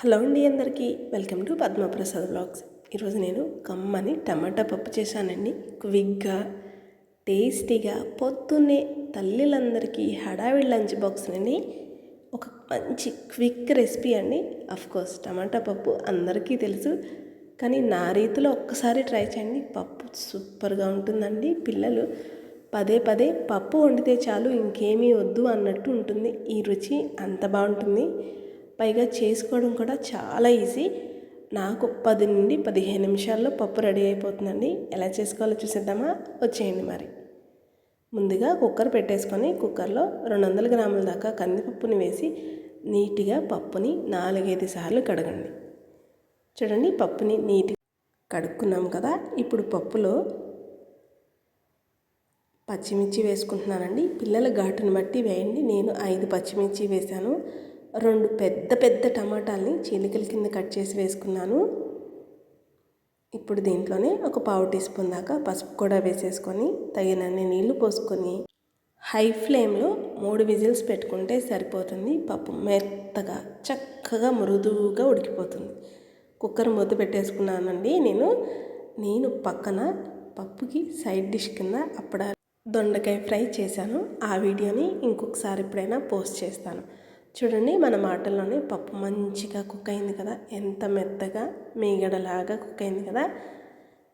Hello అండి అందరికీ. Welcome to Padmaprasad blogs. ఈరోజు నేను కమ్మని టమాటా పప్పు చేశానండి. క్విక్గా టేస్టీగా పొద్దున్నే తల్లిలందరికీ హడావిడి లంచ్ బాక్స్ అండి ఒక మంచి క్విక్ రెసిపీ అండి. కోర్స్ టమాటా పప్పు అందరికీ తెలుసు కానీ నా రీతిలో ఒక్కసారి ట్రై చేయండి. పప్పు సూపర్గా ఉంటుందండి. పిల్లలు పదే పదే పప్పు వండితే చాలు ఇంకేమీ వద్దు అన్నట్టు ఉంటుంది. ఈ రుచి అంత బాగుంటుంది. పైగా చేసుకోవడం కూడా చాలా ఈజీ. నాకు పది నుండి పదిహేను నిమిషాల్లో పప్పు రెడీ అయిపోతుందండి. ఎలా చేసుకోవాలో చూసేద్దామా? వచ్చేయండి మరి. ముందుగా కుక్కర్ పెట్టేసుకొని కుక్కర్లో రెండు వందల గ్రాముల దాకా కందిపప్పుని వేసి నీట్గా పప్పుని నాలుగైదు సార్లు కడగండి. చూడండి పప్పుని నీట్గా కడుక్కున్నాం కదా. ఇప్పుడు పప్పులో పచ్చిమిర్చి వేసుకుంటున్నానండి. పిల్లల ఘాటును బట్టి వేయండి. నేను ఐదు పచ్చిమిర్చి వేశాను. రెండు పెద్ద పెద్ద టమాటాలని చీలికల కింద కట్ చేసి వేసుకున్నాను. ఇప్పుడు దీంట్లోనే ఒక పావు టీ స్పూన్ దాకా పసుపు కూడా వేసేసుకొని తగినన్ని నీళ్ళు పోసుకొని హై ఫ్లేమ్లో మూడు విజిల్స్ పెట్టుకుంటే సరిపోతుంది. పప్పు మెత్తగా చక్కగా మృదువుగా ఉడికిపోతుంది. కుక్కర్ మూత పెట్టేసుకున్నానండి. నేను నేను పక్కన పప్పుకి సైడ్ డిష్ కింద అప్పుడ దొండకాయ ఫ్రై చేశాను. ఆ వీడియోని ఇంకొకసారి ఎప్పుడైనా పోస్ట్ చేస్తాను. చూడండి మన మాటల్లోనే పప్పు మంచిగా కుక్ అయింది కదా. ఎంత మెత్తగా మీగడలాగా కుక్ అయింది కదా.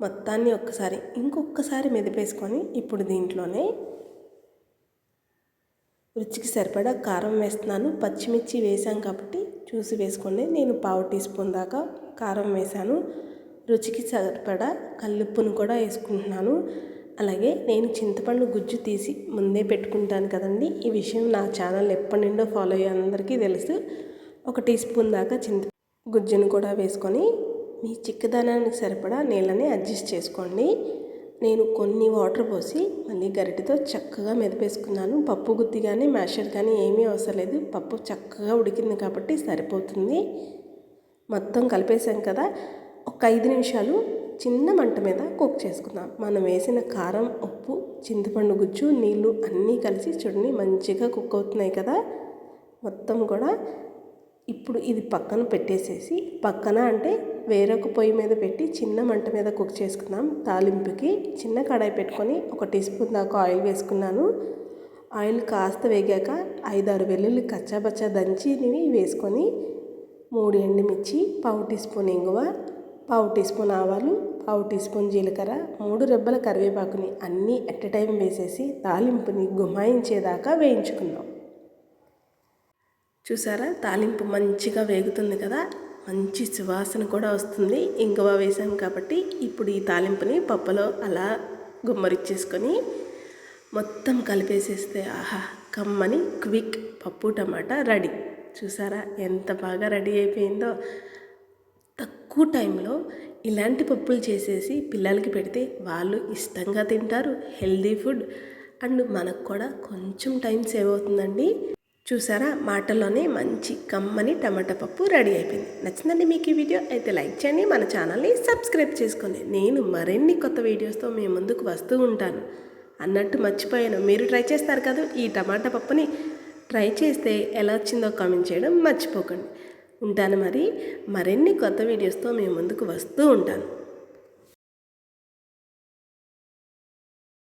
మొత్తాన్ని ఒక్కసారి ఇంకొకసారి మెదిపేసుకొని ఇప్పుడు దీంట్లోనే రుచికి సరిపడా కారం వేస్తున్నాను. పచ్చిమిర్చి వేసాం కాబట్టి చూసి వేసుకోండి. నేను పావు టీ స్పూన్ దాకా కారం వేశాను. రుచికి సరిపడా కల్లుప్పును కూడా వేసుకుంటున్నాను. అలాగే నేను చింతపండు గుజ్జు తీసి ముందే పెట్టుకుంటాను కదండి. ఈ విషయం నా ఛానల్ ఎప్పటి నుండో ఫాలో అయ్యే అందరికీ తెలుసు. ఒక టీ స్పూన్ దాకా చింత గుజ్జును కూడా వేసుకొని మీ చిక్కదనానికి సరిపడా నీళ్ళని అడ్జస్ట్ చేసుకోండి. నేను కొన్ని వాటర్ పోసి మళ్ళీ గరిటెతో చక్కగా మెదిపేసుకున్నాను. పప్పు గుత్తి కానీ మ్యాషర్ కానీ ఏమీ అవసరం లేదు. పప్పు చక్కగా ఉడికింది కాబట్టి సరిపోతుంది. మొత్తం కలిపేసాం కదా. ఒక ఐదు నిమిషాలు చిన్న మంట మీద కుక్ చేసుకుందాం. మనం వేసిన కారం ఉప్పు చింతపండు గుజ్జు నీళ్ళు అన్నీ కలిసి చూడండి మంచిగా కుక్ అవుతున్నాయి కదా. మొత్తం కూడా ఇప్పుడు ఇది పక్కన పెట్టేసేసి పక్కన అంటే వేరొక పొయ్యి మీద పెట్టి చిన్న మంట మీద కుక్ చేసుకుందాం. తాలింపుకి చిన్న కడాయి పెట్టుకొని ఒక టీ స్పూన్ దాకా ఆయిల్ వేసుకున్నాను. ఆయిల్ కాస్త వేగాక ఐదారు వెల్లుల్లి కచ్చాబచ్చా దంచినవి వేసుకొని మూడు ఎండుమిర్చి పావు టీ స్పూన్ ఇంగువ పావు టీ స్పూన్ ఆవాలు పావు టీ స్పూన్ జీలకర్ర మూడు రెబ్బల కరివేపాకుని అన్నీ ఎట్ టైం వేసేసి తాలింపుని గుమాయించేదాకా వేయించుకుందాం. చూసారా? తాలింపు మంచిగా వేగుతుంది కదా? మంచి సువాసన కూడా వస్తుంది. ఇంగువ వేసాం కాబట్టి ఇప్పుడు ఈ తాలింపుని పప్పులో అలా గుమ్మరిచ్చేసుకొని మొత్తం కలిపేసేస్తే ఆహా కమ్మని క్విక్ పప్పు టమాటా రెడీ. చూసారా? ఎంత బాగా రెడీ అయిపోయిందో? తక్కువ టైంలో ఇలాంటి పప్పులు చేసేసి పిల్లలకి పెడితే వాళ్ళు ఇష్టంగా తింటారు హెల్దీ ఫుడ్. అండ్ మనకు కూడా కొంచెం టైం సేవ్ అవుతుందండి. చూసారా? మాటల్లోనే మంచి కమ్మని టమాటా పప్పు రెడీ అయిపోయింది. నచ్చిందండి మీకు ఈ వీడియో? అయితే లైక్ చేయండి మన ఛానల్ని సబ్స్క్రైబ్ చేసుకోండి. నేను మరిన్ని కొత్త వీడియోస్తో మీ ముందుకు వస్తూ ఉంటాను. అన్నట్టు మర్చిపోయాను. మీరు ట్రై చేస్తారు కదా ఈ టమాటా పప్పుని. ట్రై చేస్తే ఎలా వచ్చిందో కామెంట్ చేయడం మర్చిపోకండి. ఉంటాను మరి. మరిన్ని కొత్త వీడియోస్తో మేము ముందుకు వస్తూ ఉంటాను.